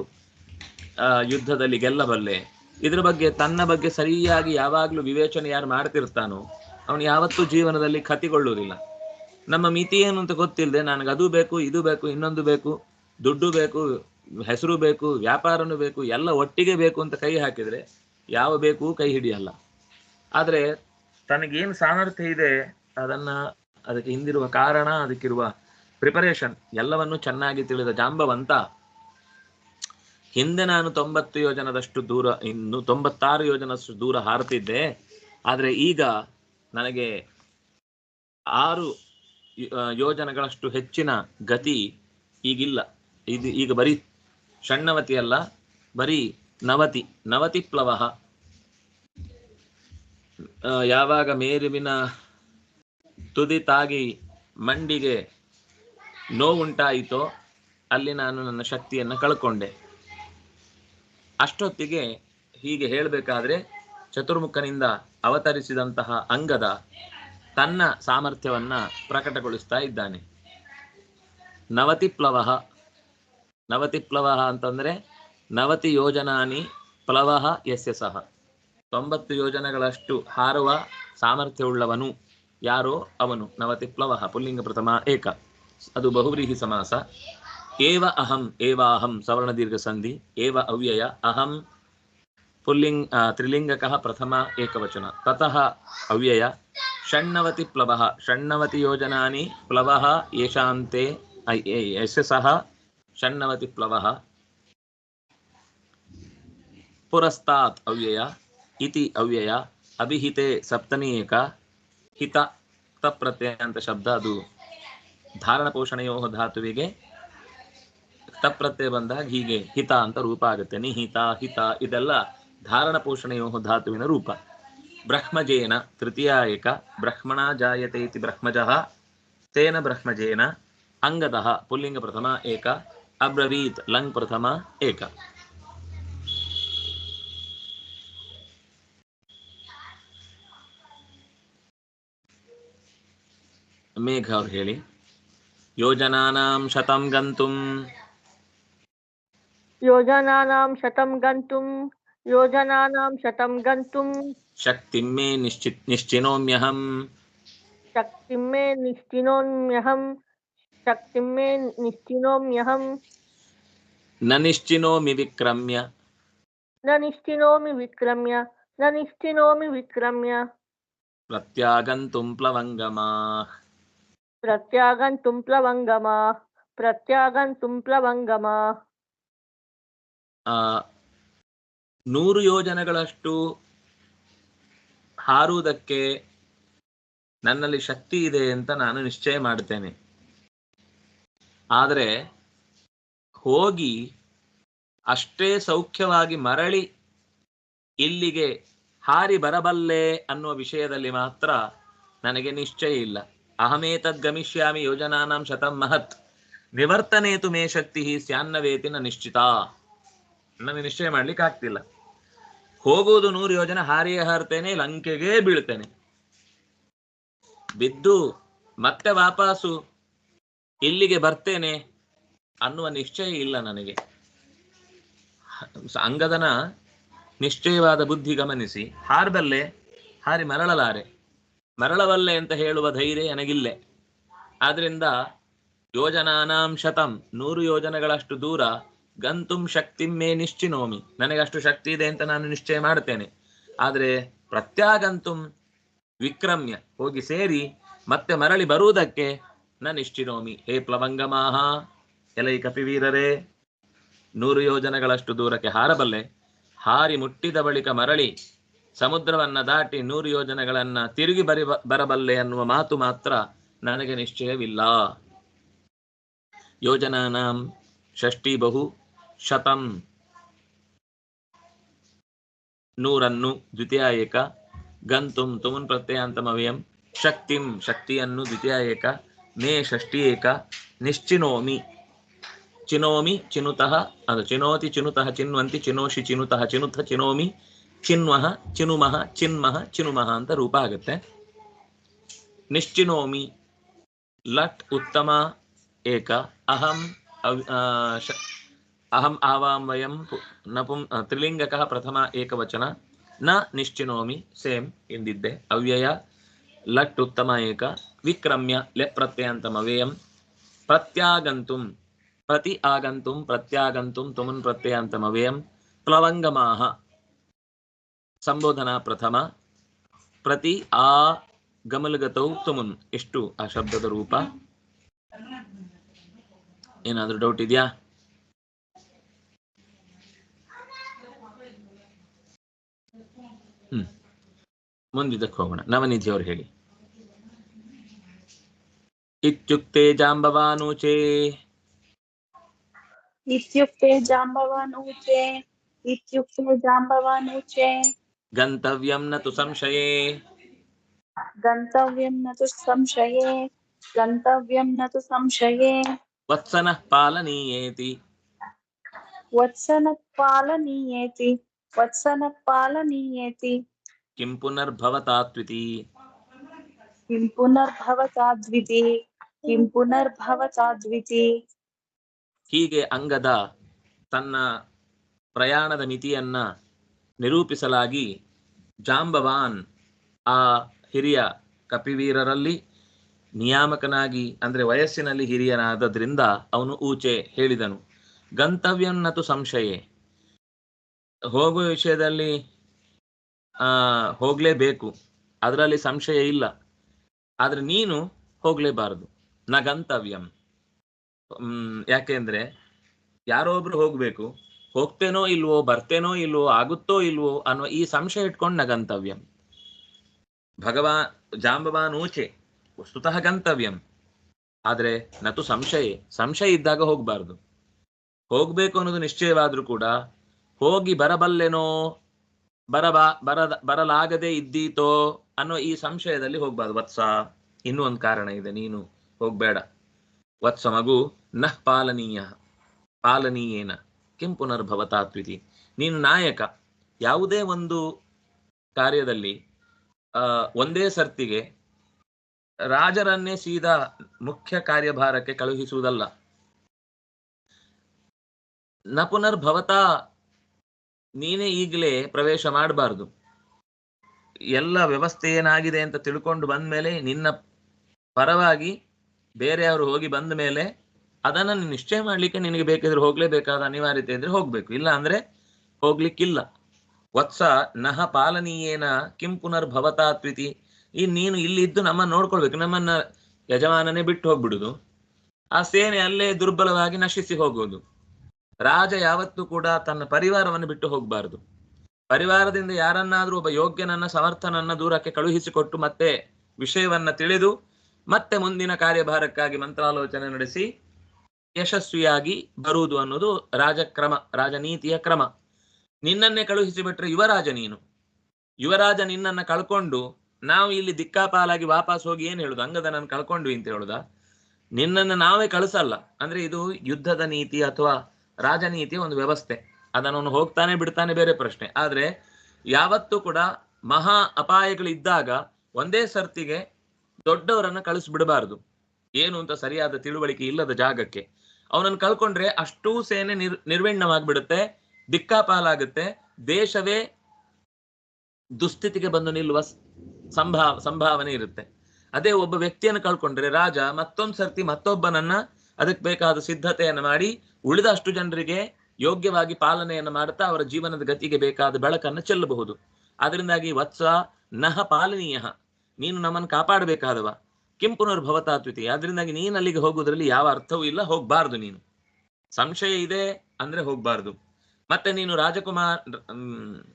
ಯುದ್ಧದಲ್ಲಿ ಗೆಲ್ಲಬಲ್ಲೆ. ಇದ್ರ ಬಗ್ಗೆ, ತನ್ನ ಬಗ್ಗೆ ಸರಿಯಾಗಿ ಯಾವಾಗ್ಲೂ ವಿವೇಚನೆ ಯಾರು ಮಾಡ್ತಿರ್ತಾನೋ, ಅವನು ಯಾವತ್ತೂ ಜೀವನದಲ್ಲಿ ಖತಿಗೊಳ್ಳುವುದಿಲ್ಲ. ನಮ್ಮ ಮಿತಿ ಏನು ಅಂತ ಗೊತ್ತಿಲ್ಲದೆ ನನಗೆ ಅದು ಬೇಕು, ಇದು ಬೇಕು, ಇನ್ನೊಂದು ಬೇಕು, ದುಡ್ಡು ಬೇಕು, ಹೆಸರು ಬೇಕು, ವ್ಯಾಪಾರನೂ ಬೇಕು, ಎಲ್ಲ ಒಟ್ಟಿಗೆ ಬೇಕು ಅಂತ ಕೈ ಹಾಕಿದ್ರೆ ಯಾವ ಬೇಕು ಕೈ ಹಿಡಿಯಲ್ಲ. ಆದ್ರೆ ತನಗೇನು ಸಾಮರ್ಥ್ಯ ಇದೆ ಅದನ್ನ ಅದಕ್ಕೆ ಹಿಂದಿರುವ ಕಾರಣ, ಅದಕ್ಕಿರುವ ಪ್ರಿಪರೇಷನ್ ಎಲ್ಲವನ್ನು ಚೆನ್ನಾಗಿ ತಿಳಿದ ಜಾಂಬವಂತ, ಹಿಂದೆ ನಾನು ತೊಂಬತ್ತು ಯೋಜನದಷ್ಟು ದೂರ, ಇನ್ನು ತೊಂಬತ್ತಾರು ಯೋಜನದಷ್ಟು ದೂರ ಹಾರುತ್ತಿದ್ದೆ ಆದರೆ ಈಗ ನನಗೆ ಆರು ಯೋಜನಗಳಷ್ಟು ಹೆಚ್ಚಿನ ಗತಿ ಈಗಿಲ್ಲ. ಇದು ಈಗ ಬರೀ ಷಣ್ಣವತಿ ಅಲ್ಲ, ಬರೀ ನವತಿ ನವತಿ ಪ್ಲವ. ಯಾವಾಗ ಮೇರುವಿನ ತುದಿ ತಾಗಿ ಮಂಡಿಗೆ ನೋವುಂಟಾಯಿತೋ ಅಲ್ಲಿ ನಾನು ನನ್ನ ಶಕ್ತಿಯನ್ನು ಕಳ್ಕೊಂಡೆ. ಅಷ್ಟೊತ್ತಿಗೆ ಹೀಗೆ ಹೇಳಬೇಕಾದ್ರೆ ಚತುರ್ಮುಖನಿಂದ ಅವತರಿಸಿದಂತಹ ಅಂಗದ ತನ್ನ ಸಾಮರ್ಥ್ಯವನ್ನ ಪ್ರಕಟಗೊಳಿಸ್ತಾ ಇದ್ದಾನೆ. ನವತಿಪ್ಲವ ನವತಿಪ್ಲವ ಅಂತಂದ್ರೆ ನವತಿ ಯೋಜನಾನಿ ಪ್ಲವ ಯಸ್ಯ ಸಹ. ತೊಂಬತ್ತು ಯೋಜನೆಗಳಷ್ಟು ಹಾರುವ ಸಾಮರ್ಥ್ಯವುಳ್ಳವನು ಯಾರೋ ಅವನು. ನವತಿ ಪ್ಲವಃ, ಪುಲ್ಲಿಂಗ ಪ್ರಥಮ, ಏಕ. ಅದು ಬಹುವ್ರೀಹಿ ಸಮಾಸ. ಏವ ಅಹಂ ಏವಾಹಂ ಸವರ್ಣ ದೀರ್ಘ ಸಂಧಿ. ಏವ ಅವ್ಯಯ, ಅಹಂ, ಪುಲ್ಲಿಂಗ್ ತ್ರಿಲಿಂಗಕ ಪ್ರಥಮ, ಏಕವಚನ. ತತಃ ಅವ್ಯಯ, ಷಣ್ಣವತಿ ಪ್ಲವಃ. ಷಣ್ಣವತಿ ಯೋಜನಾನಿ ಪ್ಲವಃ ಯಶಾಂತೆ ಸಹ, ಷಣ್ಣವತಿ ಪ್ಲವಃ. ಪುರಸ್ತಾತ್ ಅವ್ಯಯ ಇತಿ ಅವ್ಯಯ ಅಭಿಹಿತೆ ಸಪ್ತನೀಯಕ ಹಿತ ತಪ್ರತ್ಯಯ ಪ್ರತ್ಯಯ ಅಂತ ಶಬ್ದ ಅದು. ಧಾರಣ ಪೋಷಣೆಯೋ ಧಾತುವಿಗೆ ತಪ್ರತ್ಯಯ ಬಂದಾಗ ಹೀಗೆ ಹಿತ ಅಂತ ರೂಪ ಆಗುತ್ತೆ. ನಿಹಿತ, ಹಿತ ಇದೆಲ್ಲ ಧಾರಣ ಪೋಷಣೆಯೋ ಧಾತುವಿನ ರೂಪ. ಬ್ರಹ್ಮಜೇನ ತೃತೀಯಾಯಕ ಬ್ರಹ್ಮಣ ಜಾಯತೆ ಇತಿ ಬ್ರಹ್ಮಜಃ ತೇನ ಬ್ರಹ್ಮಜೇನ ಅಂಗದಃ ಪುಲ್ಲಿಂಗ ಪ್ರಥಮ ಏಕ ಅಬ್ರವೀತ್ ಲಂಗ್ ಪ್ರಥಮ ಏಕ. ಮೇಘ ಅವ್ರು ಹೇಳಿ ಯೋಜನಾನಾಂ ಶತಂ ಗಂತುಂ योजनानां शतं गन्तुं योजनानां शतं गन्तुं शक्तिं मे निश्चित् निश्चिनोम्यहम् शक्तिं मे निश्चिनोम्यहं शक्तिं मे निश्चिनोम्यहं न निश्चिनोमि विक्रम्य न निश्चिनोमि विक्रम्य न निश्चिनोमि विक्रम्य प्रत्यागन्तुं प्लवङ्गमाः प्रत्यागन्तुं प्लवङ्गमा प्रत्यागन्तुं प्लवङ्गमा ಆ, ನೂರು ಯೋಜನೆಗಳಷ್ಟು ಹಾರುವುದಕ್ಕೆ ನನ್ನಲ್ಲಿ ಶಕ್ತಿ ಇದೆ ಅಂತ ನಾನು ನಿಶ್ಚಯ ಮಾಡುತ್ತೇನೆ ಆದರೆ ಹೋಗಿ ಅಷ್ಟೇ ಸೌಖ್ಯವಾಗಿ ಮರಳಿ ಇಲ್ಲಿಗೆ ಹಾರಿ ಬರಬಲ್ಲೆ ಅನ್ನುವ ವಿಷಯದಲ್ಲಿ ಮಾತ್ರ ನನಗೆ ನಿಶ್ಚಯ ಇಲ್ಲ ಅಹಮೇತದ್ ಗಮಿಷ್ಯಾಮಿ ಯೋಜನಾನಾಂ ಶತಂ ಮಹತ್ ನಿವರ್ತನೇತು ಮೇ ಶಕ್ತಿ ಸ್ಯಾನ್ನವೇತಿ ನ ನಿಶ್ಚಿತ ನನಗೆ ನಿಶ್ಚಯ ಮಾಡ್ಲಿಕ್ಕೆ ಆಗ್ತಿಲ್ಲ। ಹೋಗುವುದು ನೂರು ಯೋಜನೆ, ಹಾರಿಯೇ ಹಾರ್ತೇನೆ, ಲಂಕೆಗೆ ಬೀಳ್ತೇನೆ। ಬಿದ್ದು ಮತ್ತೆ ವಾಪಸ್ಸು, ಇಲ್ಲಿಗೆ ಬರ್ತೇನೆ ಅನ್ನುವ ನಿಶ್ಚಯ ಇಲ್ಲ ನನಗೆ। ಅಂಗದನ ನಿಶ್ಚಯವಾದ ಬುದ್ಧಿ ಗಮನಿಸಿ ಹಾರಬಲ್ಲೆ ಹಾರಿ ಮರಳಲಾರೆ। ಮರಳವಲ್ಲೆ ಅಂತ ಹೇಳುವ ಧೈರ್ಯ ನನಗಿಲ್ಲೆ ಆದ್ರಿಂದ ಯೋಜನಾನಾಂ ಶತಂ, ನೂರು ಯೋಜನೆಗಳಷ್ಟು ದೂರ, ಗಂತುಂ ಶಕ್ತಿ ಮೇ ನಿಶ್ಚಿನೋಮಿ. ನನಗೆ ಅಷ್ಟು ಶಕ್ತಿ ಇದೆ ಅಂತ ನಾನು ನಿಶ್ಚಯ ಮಾಡ್ತೇನೆ. ಆದರೆ ಪ್ರತ್ಯಾಗಂತುಂ ವಿಕ್ರಮ್ಯ ಹೋಗಿ ಸೇರಿ ಮತ್ತೆ ಮರಳಿ ಬರುವುದಕ್ಕೆ ನ ನಿಶ್ಚಿನೋಮಿ. ಹೇ ಪ್ಲವಂಗಮಾಹ ಎಲೈ ಕಪಿವೀರರೇ ನೂರು ಯೋಜನೆಗಳಷ್ಟು ದೂರಕ್ಕೆ ಹಾರಬಲ್ಲೆ. ಹಾರಿ ಮುಟ್ಟಿದ ಬಳಿಕ ಮರಳಿ ಸಮುದ್ರವನ್ನ ದಾಟಿ ನೂರು ಯೋಜನೆಗಳನ್ನ ತಿರುಗಿ ಬರಿ ಬರಬಲ್ಲೆ ಅನ್ನುವ ಮಾತು ಮಾತ್ರ ನನಗೆ ನಿಶ್ಚಯವಿಲ್ಲ. ಯೋಜನಾನಾಂ ಷಷ್ಠಿ ಬಹು ಶತಂ. ನೂರನ್ನು ದ್ವಿತೀಯ ಏಕ ಗಂತುಂ ತುಮುನ್ ಪ್ರತ್ಯಯಾಂತಮವ್ಯಂ ಶಕ್ತಿಂ ಶಕ್ತಿಯನ್ನು ದ್ವಿತೀಯ ಏಕ ಮೇ ಷಷ್ಠಿ ಏಕ ನಿಶ್ಚಿನೋಮಿ. ಚಿನೋಮಿ ಚಿನುತಃ, ಅದು ಚಿನೋತಿ ಚಿನುತಃ ಚಿನ್ವಂತಿ ಚಿನೋಷಿ ಚಿನುತಃ ಚಿನುತ ಚಿನೋಮಿ ಚಿನ್ವಹ, ಚಿನುಮಹ, ಚಿನ್ಮಹ, ಚಿನುಮಹ ಅಂತ ರೂಪ ಆಗುತ್ತೆ. ನಿಶ್ಚಿನೋಮಿ, ಲಟ್, ಉತ್ತಮ, ಏಕ, ಅಹಂ ಅಹಂ, ಆವಾಂ, ವಯಂ ನಪುಂ ತ್ರಿಲಿಂಗಕ, ಪ್ರಥಮ, ಏಕವಚನ, ನ, ನಿಶ್ಚಿನೋಮಿ, ಸೇಮ್ ಎಂದಿದ್ದೆ. ಅವ್ಯಯ, ಲಟ್, ಉತ್ತಮ, ಏಕ, ವಿಕ್ರಮ್ಯ, ಲೆ ಪ್ರತ್ಯಂತಮ ಅವ್ಯಯಂ ಪ್ರತ್ಯಾಗಂತುಂ, ಪ್ರತಿ ಆಗಂತುಂ, ಪ್ರತ್ಯಾಗಂತುಂ, ತುಮುನ್ ಪ್ರತ್ಯಯಾಂತಮ ಅವ್ಯಯಂ ಪ್ಲವಂಗಮಾಹ ಸಂಬೋಧನಾ ಪ್ರಥಮ. ಪ್ರತಿ ಆ ಗಮಲಗತೌ ತುಮುನ್. ಎಷ್ಟು ಆ ಶಬ್ದದ ರೂಪ? ಏನಾದ್ರೂ ಡೌಟ್ ಇದೆಯಾ? ಹ್ಮ್. ಮುಂದಿದ್ದಕ್ಕೆ ಹೋಗೋಣ. ನವನಿಧಿಯವರು ಹೇಳಿ. ಇತ್ಯುಕ್ತೆ ಜಾಂಬವಾನೂಚೆ. ಇತ್ಯುಕ್ತೆ ಜಾಂಬವಾನೂಚೆ. ಇತ್ಯುಕ್ತೆ ಜಾಂಬವಾನೂಚೆ. ಗಂತವ್ಯಂ ನ ತು ಸಂಶಯೇ गन्तव्यं न तु संशये गन्तव्यं न तु संशये ವತ್ಸನಃ ಪಾಲನೀಯೇತಿ वत्सनः पालनीयेति वत्सनः पालनीयेति ಕಿಂ ಪುನರ್ಭವತಾತ್ವಿತಿ किं पुनर्भवताद्विति किं पुनर्भवताद्विति ಹೀಗೆ ಅಂಗದ ತನ್ನ ಪ್ರಯಾಣದ ಮಿತಿಯನ್ನ ನಿರೂಪಿಸಲಾಗಿ ಜಾಂಬವಾನ್ ಆ ಹಿರಿಯ ಕಪಿವೀರರಲ್ಲಿ ನಿಯಾಮಕನಾಗಿ, ಅಂದ್ರೆ ವಯಸ್ಸಿನಲ್ಲಿ ಹಿರಿಯನಾದದ್ರಿಂದ ಅವನು ಊಚೆ ಹೇಳಿದನು. ಗಂತವ್ಯನ್ನತು ಸಂಶಯೇ. ಹೋಗುವ ವಿಷಯದಲ್ಲಿ, ಆ, ಹೋಗ್ಲೇಬೇಕು. ಅದರಲ್ಲಿ ಸಂಶಯ ಇಲ್ಲ. ಆದ್ರೆ ನೀನು ಹೋಗಲೇಬಾರದು. ನ ಗಂತವ್ಯಂ. ಯಾಕೆಂದ್ರೆ ಯಾರೋ ಒಬ್ರು ಹೋಗ್ಬೇಕು. ಹೋಗ್ತೇನೋ ಇಲ್ವೋ, ಬರ್ತೇನೋ ಇಲ್ವೋ, ಆಗುತ್ತೋ ಇಲ್ವೋ ಅನ್ನೋ ಈ ಸಂಶಯ ಇಟ್ಕೊಂಡು ಗಂತವ್ಯಂ ಭಗವಾನ್ ಜಾಂಬವಾನ್ ಊಚೆ, ವಸ್ತುತಃ ಗಂತವ್ಯಂ. ಆದ್ರೆ ನತು ಸಂಶಯ ಸಂಶಯ ಇದ್ದಾಗ ಹೋಗ್ಬಾರ್ದು. ಹೋಗ್ಬೇಕು ಅನ್ನೋದು ನಿಶ್ಚಯವಾದ್ರೂ ಕೂಡ, ಹೋಗಿ ಬರಬಲ್ಲೆನೋ, ಬರಬಾ, ಬರದ, ಬರಲಾಗದೆ ಇದ್ದೀತೋ ಅನ್ನೋ ಈ ಸಂಶಯದಲ್ಲಿ ಹೋಗ್ಬಾರ್ದು. ವತ್ಸ, ಇನ್ನೂ ಒಂದು ಕಾರಣ ಇದೆ, ನೀನು ಹೋಗ್ಬೇಡ. ವತ್ಸ ಮಗು, ನಃ ಪಾಲನೀಯ, ಪಾಲನೀಯೇನ. ಕಿಂ ಪುನರ್ಭವತಾತ್ವಿತಿ ನೀನು ನಾಯಕ. ಯಾವುದೇ ಒಂದು ಕಾರ್ಯದಲ್ಲಿ ಒಂದೇ ಸರ್ತಿಗೆ ರಾಜರನ್ನೇ ಸೀದಾ ಮುಖ್ಯ ಕಾರ್ಯಭಾರಕ್ಕೆ ಕಳುಹಿಸುವುದಲ್ಲ. ನ ಪುನರ್ಭವತಾ ನೀನೇ ಈಗಲೇ ಪ್ರವೇಶ ಮಾಡಬಾರ್ದು. ಎಲ್ಲ ವ್ಯವಸ್ಥೆ ಏನಾಗಿದೆ ಅಂತ ತಿಳ್ಕೊಂಡು ಬಂದ್ಮೇಲೆ ನಿನ್ನ ಪರವಾಗಿ ಬೇರೆಯವರು ಹೋಗಿ ಬಂದ ಮೇಲೆ ಅದನ್ನ ನೀನು ನಿಶ್ಚಯ ಮಾಡ್ಲಿಕ್ಕೆ ನಿನಗೆ ಬೇಕಿದ್ರೆ ಹೋಗ್ಲೇಬೇಕಾದ ಅನಿವಾರ್ಯತೆ ಇದ್ರೆ ಹೋಗ್ಬೇಕು. ಇಲ್ಲ ಅಂದ್ರೆ ಹೋಗ್ಲಿಕ್ಕಿಲ್ಲ. ವತ್ಸ ನಹ ಪಾಲನೀಯೇನ ಕಿಂ ಪುನರ್ಭವತಾತ್ವಿತಿ ಈ ನೀನು ಇಲ್ಲಿ ಇದ್ದು ನಮ್ಮನ್ನು ನೋಡ್ಕೊಳ್ಬೇಕು. ನಮ್ಮನ್ನ ಯಜಮಾನನೇ ಬಿಟ್ಟು ಹೋಗ್ಬಿಡುದು. ಆ ಸೇನೆ ಅಲ್ಲೇ ದುರ್ಬಲವಾಗಿ ನಶಿಸಿ ಹೋಗೋದು ರಾಜ ಯಾವತ್ತೂ ಕೂಡ ತನ್ನ ಪರಿವಾರವನ್ನು ಬಿಟ್ಟು ಹೋಗಬಾರದು. ಪರಿವಾರದಿಂದ ಯಾರನ್ನಾದ್ರೂ ಒಬ್ಬ ಯೋಗ್ಯನನ್ನ, ಸಮರ್ಥನನ್ನ ದೂರಕ್ಕೆ ಕಳುಹಿಸಿಕೊಟ್ಟು ಮತ್ತೆ ವಿಷಯವನ್ನ ತಿಳಿದು ಮತ್ತೆ ಮುಂದಿನ ಕಾರ್ಯಭಾರಕ್ಕಾಗಿ ಮಂತ್ರಾಲೋಚನೆ ನಡೆಸಿ ಯಶಸ್ವಿಯಾಗಿ ಬರುವುದು ಅನ್ನೋದು ರಾಜಕ್ರಮ, ರಾಜನೀತಿಯ ಕ್ರಮ. ನಿನ್ನನ್ನೇ ಕಳುಹಿಸಿ ಬಿಟ್ರೆ ಯುವರಾಜ ನೀನು. ಯುವರಾಜ ನಿನ್ನನ್ನ ಕಳ್ಕೊಂಡು ನಾವು ಇಲ್ಲಿ ದಿಕ್ಕಾಪಾಲಾಗಿ ವಾಪಸ್ ಹೋಗಿ ಏನು ಹೇಳುದು? ನಾನು ಕಳ್ಕೊಂಡ್ವಿ ಅಂತ ಹೇಳುದ? ನಿನ್ನನ್ನು ನಾವೇ ಕಳಿಸಲ್ಲ. ಅಂದ್ರೆ ಇದು ಯುದ್ಧದ ನೀತಿ ಅಥವಾ ರಾಜನೀತಿಯ ಒಂದು ವ್ಯವಸ್ಥೆ. ಅದನ್ನು ಹೋಗ್ತಾನೆ ಬಿಡ್ತಾನೆ ಬೇರೆ ಪ್ರಶ್ನೆ. ಆದ್ರೆ ಯಾವತ್ತೂ ಕೂಡ ಮಹಾ ಅಪಾಯಗಳಿದ್ದಾಗ ಒಂದೇ ಸರ್ತಿಗೆ ದೊಡ್ಡವರನ್ನ ಕಳಿಸ್ಬಿಡಬಾರದು. ಏನು ಅಂತ ಸರಿಯಾದ ತಿಳುವಳಿಕೆ ಇಲ್ಲದ ಜಾಗಕ್ಕೆ. ಅವನನ್ನು ಕಳ್ಕೊಂಡ್ರೆ ಅಷ್ಟೂ ಸೇನೆ ನಿರ್ ನಿರ್ವಿಣ್ಣವಾಗ್ಬಿಡುತ್ತೆ ದಿಕ್ಕಾಪಾಲಾಗುತ್ತೆ, ದೇಶವೇ ದುಸ್ಥಿತಿಗೆ ಬಂದು ನಿಲ್ಲುವ ಸಂಭಾವ ಸಂಭಾವನೆ ಇರುತ್ತೆ. ಅದೇ ಒಬ್ಬ ವ್ಯಕ್ತಿಯನ್ನು ಕಳ್ಕೊಂಡ್ರೆ ರಾಜ, ಮತ್ತೊಂದ್ ಸರ್ತಿ ಮತ್ತೊಬ್ಬನನ್ನ ಅದಕ್ಕೆ ಬೇಕಾದ ಸಿದ್ಧತೆಯನ್ನು ಮಾಡಿ, ಉಳಿದ ಅಷ್ಟು ಜನರಿಗೆ ಯೋಗ್ಯವಾಗಿ ಪಾಲನೆಯನ್ನು ಮಾಡುತ್ತಾ ಅವರ ಜೀವನದ ಗತಿಗೆ ಬೇಕಾದ ಬೆಳಕನ್ನು ಚೆಲ್ಲಬಹುದು. ಅದರಿಂದಾಗಿ ವತ್ಸ ನಹ ಪಾಲನೀಯ. ನೀನು ನಮ್ಮನ್ನು ಕಾಪಾಡಬೇಕಾದವ. ಕಿಂ ಪುನರ್ಭವತಾತ್ವಿತಿ ಅದರಿಂದಾಗಿ ನೀನು ಅಲ್ಲಿಗೆ ಹೋಗುವುದರಲ್ಲಿ ಯಾವ ಅರ್ಥವೂ ಇಲ್ಲ, ಹೋಗ್ಬಾರ್ದು ನೀನು. ಸಂಶಯ ಇದೆ ಅಂದ್ರೆ ಹೋಗ್ಬಾರ್ದು. ಮತ್ತೆ ನೀನು ರಾಜಕುಮಾರ್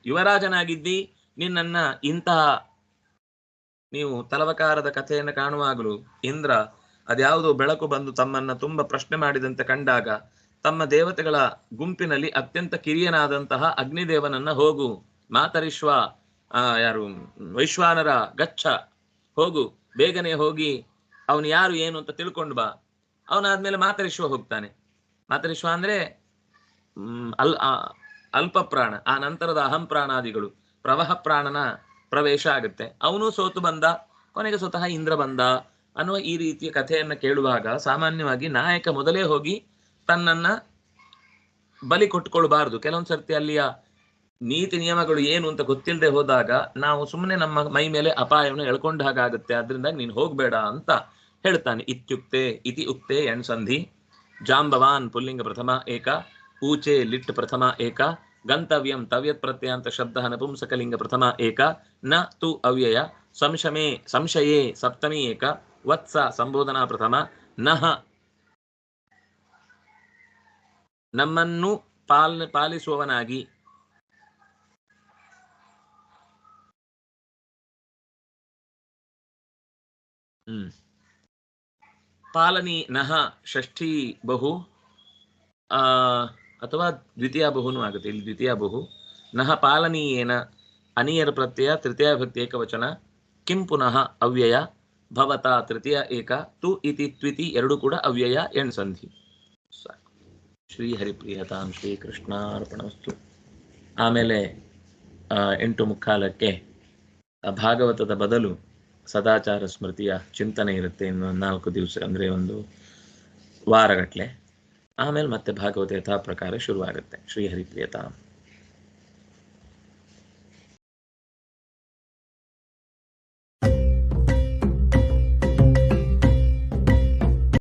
ಯುವರಾಜನಾಗಿದ್ದಿ, ನಿನ್ನನ್ನ ಇಂತಹ ನೀವು ತಲವಕಾರದ ಕಥೆಯನ್ನು ಕಾಣುವಾಗಲೂ ಇಂದ್ರ ಅದ್ಯಾವುದೋ ಬೆಳಕು ಬಂದು ತಮ್ಮನ್ನ ತುಂಬಾ ಪ್ರಶ್ನೆ ಮಾಡಿದಂತೆ ಕಂಡಾಗ ತಮ್ಮ ದೇವತೆಗಳ ಗುಂಪಿನಲ್ಲಿ ಅತ್ಯಂತ ಕಿರಿಯನಾದಂತಹ ಅಗ್ನಿದೇವನನ್ನ ಹೋಗು, ಮಾತರಿಶ್ವ, ಆ, ಯಾರು ವೈಶ್ವಾನರ ಗಚ್ಚ ಹೋಗು. ಬೇಗನೆ ಹೋಗಿ, ಅವನು ಯಾರು, ಏನು ಅಂತ ತಿಳ್ಕೊಂಡು ಬಾ. ಅವನಾದ್ಮೇಲೆ ಮಾತರಿಶ್ವ ಹೋಗ್ತಾನೆ. ಮಾತರಿಶ್ವ ಅಂದ್ರೆ ಅಲ್ ಅಲ್ಪ ಪ್ರಾಣ, ಆ ನಂತರದ ಅಹಂ ಪ್ರಾಣಾದಿಗಳು, ಪ್ರವಹ ಪ್ರಾಣನ ಪ್ರವೇಶ ಆಗುತ್ತೆ. ಅವನು ಸೋತು ಬಂದ, ಕೊನೆಗೆ ಸ್ವತಃ ಇಂದ್ರ ಬಂದ. ಅನ್ನುವ ಈ ರೀತಿಯ ಕಥೆಯನ್ನ ಕೇಳುವಾಗ ಸಾಮಾನ್ಯವಾಗಿ ನಾಯಕ ಮೊದಲೇ ಹೋಗಿ ತನ್ನನ್ನ ಬಲಿ ಕೊಟ್ಕೊಳ್ಬಾರ್ದು. ಕೆಲವೊಂದ್ ಸರ್ತಿ ಅಲ್ಲಿಯ ನೀತಿ ನಿಯಮಗಳು ಏನು ಅಂತ ಗೊತ್ತಿಲ್ಲದೆ ಹೋದಾಗ ನಾವು ಸುಮ್ಮನೆ ನಮ್ಮ ಮೈ ಮೇಲೆ ಅಪಾಯವನ್ನು ಎಳ್ಕೊಂಡ ಹಾಗಾಗುತ್ತೆ, ಆದ್ರಿಂದ ನೀನು ಹೋಗ್ಬೇಡ ಅಂತ ಹೇಳ್ತಾನೆ. ಇತ್ಯುಕ್ತೆ, ಇತಿ ಉಕ್ತೆ ಎಣ್ ಸಂಧಿ, ಜಾಂಬವಾನ್, ಪುಲ್ಲಿಂಗ ಪ್ರಥಮ, ಏಕ, ಊಚೆ, ಲಿಟ್ ಪ್ರಥಮ, ಏಕ, ಗಂತವ್ಯಂ, ತವ್ಯತ್ ಪ್ರತ್ಯಂತ ಶಬ್ದ ನಪುಂಸಕಲಿಂಗ ಪ್ರಥಮ, ಏಕ, ನ, ತು, ಅವ್ಯಯ, ಸಂಶಮೇ, ಸಂಶಯೇ, ಸಪ್ತಮಿ, ಏಕ, ವತ್ಸ, ಸಂಬೋಧನಾ ಪ್ರಥಮ, ನಹ. ನಮ್ಮನ್ನು ಪಾಲ್, ಪಾಲಿಸುವವನಾಗಿ ಪಾಲನಿ ನಹ ಷಷ್ಠಿ ಬಹು ಅಥವಾ ದ್ವಿತೀಯ ಬಹುನು ಆಗುತ್ತೆ. ಇಲ್ಲಿ ದ್ವಿತೀಯ ಬಹು. ನಹ ಪಾಲನೀಯೇನ ಅನಿಯರ ಪ್ರತ್ಯಯ, ತೃತೀಯ ಭಕ್ತಿ ಏಕವಚನ, ಕಿಂ ಪುನಃ ಅವ್ಯಯ, ಭವತ ತೃತೀಯ ಏಕ, ತು ಇತಿ ತ್ವಿತಿ ಎರಡು ಕೂಡ ಅವ್ಯಯ, ಎಣ್ ಸಂಧಿ. ಸಾಕು. ಶ್ರೀ ಹರಿಪ್ರಿಯತಾಂ ಶ್ರೀ ಕೃಷ್ಣಾರ್ಪಣಸ್ತು ಆಮೇಲೆ ಎಂಟು ಮುಕ್ಕಾಲಕ್ಕೆ ಭಾಗವತದ ಬದಲು ಸದಾಚಾರ ಸ್ಮೃತಿಯ ಚಿಂತನೆ ಇರುತ್ತೆ ಇನ್ನು ನಾಲ್ಕು ದಿವಸ ಅಂದರೆ ಒಂದು ವಾರಗಟ್ಲೆ. ಆಮೇಲೆ ಮತ್ತೆ ಭಾಗವತ ಯಥಾ ಪ್ರಕಾರ ಶುರುವಾಗುತ್ತೆ. ಶ್ರೀ ಹರಿಪ್ರಿಯತಾಂ